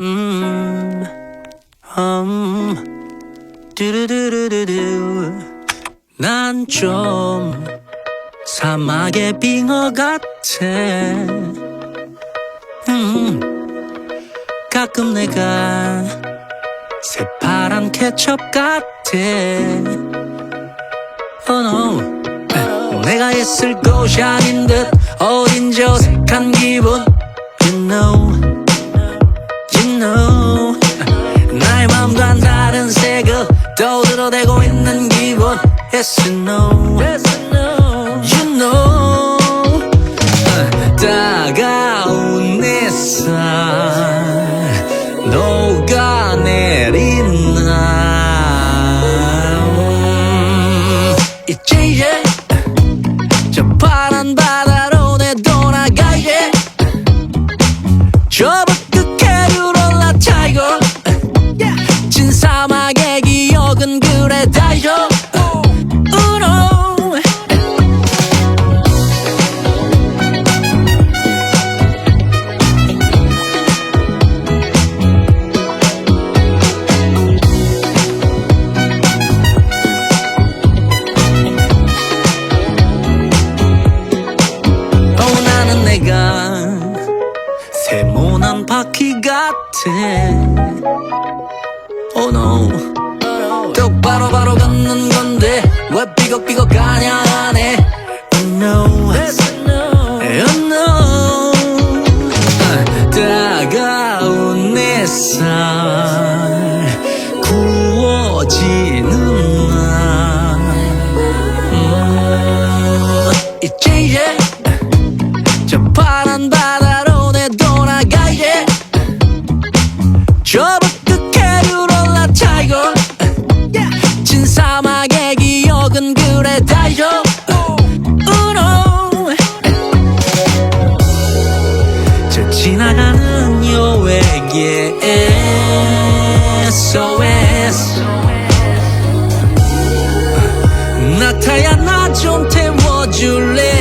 음, 음, 두루두루두루. 난 좀 사막의 빙어 같아. 음, 가끔 내가 새파란 케첩 같아. Oh no. 내가 있을 곳이 아닌 듯 어딘지 어색한 기분 떠들어대고 있는 기분 Yes you know. You know. 따가운 햇살 녹아내린 날 이제 이제 저 파란 바다로 내 돌아가게 저 바퀴 같아. Oh no. 똑바로 바로 걷는 건데 왜 삐걱삐걱 가냐 하네. Oh no. Oh no. 따가운 햇살 SOS 나타야 나 좀 태워줄래